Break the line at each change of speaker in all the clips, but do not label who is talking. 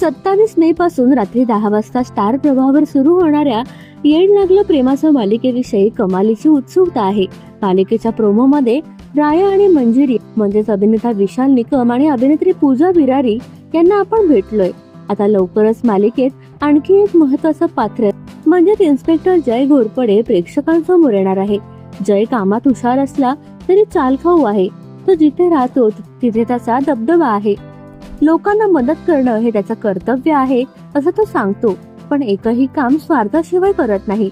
सत्तावीस मे पासून रात्री दहा वाजता स्टार प्रभावर सुरू होणाऱ्या येड लागलं प्रेमाचं मालिकेविषयी कमालीची उत्सुकता आहे. मालिकेच्या प्रोमोमध्ये राया आणि मंजिरी म्हणजेच अभिनेता विशाल निकम आणि अभिनेत्री पूजा बिरारी यांना आपण भेटलोय. आता लवकरच मालिकेत आणखी एक महत्वाचं पात्र म्हणजेच इन्स्पेक्टर जय घोरपडे प्रेक्षकांसमोर येणार आहे. जय कामात हुशार असला तरी चालखाऊ आहे. तो जिथे राहतो तिथे त्याचा दबदबा आहे. लोकांना मदत करणं हे त्याचं कर्तव्य आहे असं तो सांगतो. पण एकही काम स्वार्थाशिवाय करत नाही.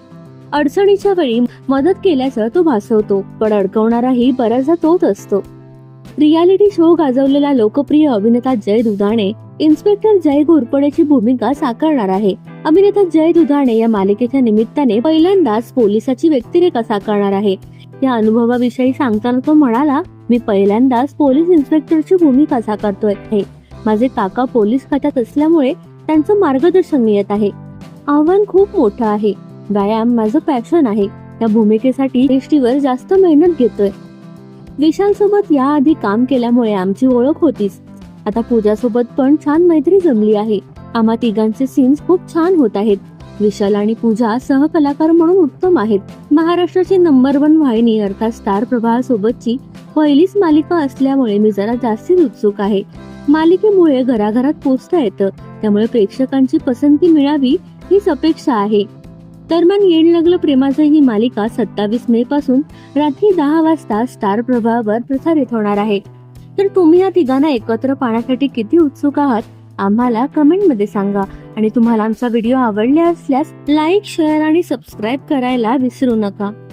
अडचणीच्या वेळी मदत केल्याचं तो भासवतो पण अडकवणाराही बऱ्याचदा तोच असतो. रियालिटी शो गाजवलेला लोकप्रिय अभिनेता जय दुधाणे इन्स्पेक्टर जय घोरपडेची भूमिका साकारणार आहे. अभिनेता जय दुधाणे या मालिकेच्या निमित्ताने पहिल्यांदाच पोलिसाची व्यक्तिरेखा साकारणार आहे. या अनुभवाविषयी सांगताना तो म्हणाला मी पहिल्यांदाच पोलीस इन्स्पेक्टरची भूमिका साकारतोय. माझे काका पोलीस खात्यात असल्यामुळे त्यांचं मार्गदर्शन मिळत आहे. आव्हान खूप मोठं आहे. व्यायाम माझं पॅशन आहे. या भूमिकेसाठी एसटीवर जास्त मेहनत घेतोय. विशाल सोबत याआधी काम केल्यामुळे आमची ओळख होतीच. आता पूजा सोबत पण छान मैत्री जमली आहे. आम्हा तिघांचे सीन्स खूप छान होत आहेत. विशाल आणि पूजा सहकलाकार म्हणून उत्तम आहेत. महाराष्ट्राची नंबर वन वाहिनी अर्थात स्टार प्रवाह सोबतची पहिलीच मालिका असल्यामुळे मी जरा जास्तीच उत्सुक आहे. मालिकेमुळे घराघरात पोचता येतं. त्यामुळे प्रेक्षकांची पसंती मिळावी हीच अपेक्षा आहे. दरम्यान येण लागलं प्रेमाचं ही मालिका सत्तावीस मे पासून रात्री दहा वाजता स्टार प्रभावावर प्रसारित होणार आहे. तर तुम्ही या तिघांना एकत्र पाहण्यासाठी किती उत्सुक आहात आम्हाला कमेंटमध्ये सांगा. आणि तुम्हाला आमचा व्हिडिओ आवडला असल्यास लाईक शेअर आणि सबस्क्राईब करायला विसरू नका.